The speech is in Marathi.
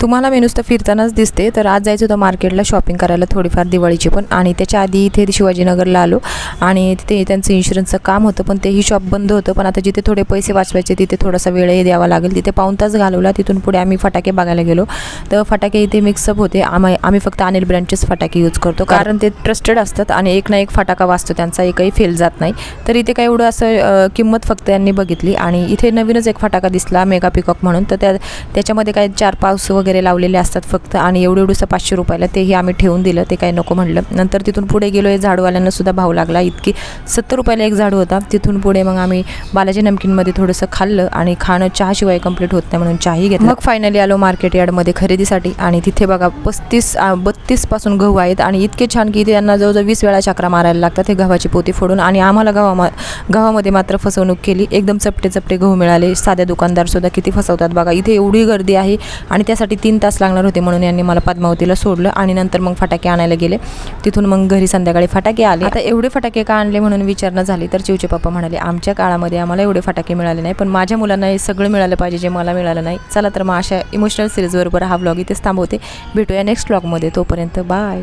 तुम्हाला मी नुसतं फिरतानाच दिसते तर आज जायचं होतं मार्केटला शॉपिंग करायला थोडीफार दिवाळीची पण. आणि त्याच्या आधी इथे शिवाजीनगरला आलो आणि तिथे त्यांचं इन्शुरन्सचं काम होतं पण तेही शॉप बंद होतं. पण आता जिथे थोडे पैसे वाचवायचे तिथे थोडासा वेळही द्यावा लागेल. तिथे पाऊण तास घालवला तिथून पुढे आम्ही फटाके बघायला गेलो. तर फटाके इथे मिक्सअप होते. आम्ही आम्ही फक्त अनिल ब्रँडचेच फटाके यूज करतो. कारण ते ट्रस्टेड असतात आणि एक ना एक फटाका वाचतो त्यांचा एकही फेल जात नाही. तर इथे काय एवढं असं किंमत फक्त यांनी बघितली. आणि इथे नवीनच एक फटाका दिसला मेगा पिकॉक म्हणून. तर त्या त्याच्यामध्ये काय चार पाऊस वगैरे वगैरे लावलेले असतात फक्त आणि एवढं एवढंसं पाचशे रुपयाला तेही आम्ही ठेवून दिलं ते काही नको म्हणलं. नंतर तिथून पुढे गेलो हे झाडूवाल्यांना सुद्धा भाव लागला. इतकी सत्तर रुपयाला एक झाडू होता. तिथून पुढे मग आम्ही बालाजी नमकीनमध्ये थोडंसं खाल्लं आणि खाणं चहाशिवाय कंप्लीट होत नाही म्हणून चहाही घेतलं. मग फायनली आलो मार्केट यार्डमध्ये खरेदीसाठी आणि तिथे बघा पस्तीस बत्तीसपासून गहू आहेत आणि इतके छान की त्यांना जवळजवळ वीस वेळा चक्रा मारायला लागतात हे गव्हाची पोती फोडून आणि आम्हाला गव्हा गव्हामध्ये मात्र फसवणूक केली. एकदम चपटे चपटे गहू मिळाले. साध्या दुकानदारसुद्धा किती फसवतात बघा. इथे एवढी गर्दी आहे आणि त्यासाठी तीन तास लागणार होते म्हणून यांनी मला पद्मावतीला सोडलं आणि नंतर मग फटाके आणायला गेले. तिथून मग घरी संध्याकाळी फटाके आले. आता एवढे फटाके का आणले म्हणून विचारणा झाली तर चिवचे पप्पा म्हणाले आमच्या काळामध्ये आम्हाला एवढे फटाके मिळाले नाही पण माझ्या मुलांना हे सगळं मिळालं पाहिजे जे मला मिळालं नाही. चला तर मग अशा इमोशनल सिरीजबरोबर हा ब्लॉग इथेच थांबवते. भेटूया नेक्स्ट ब्लॉगमध्ये तोपर्यंत बाय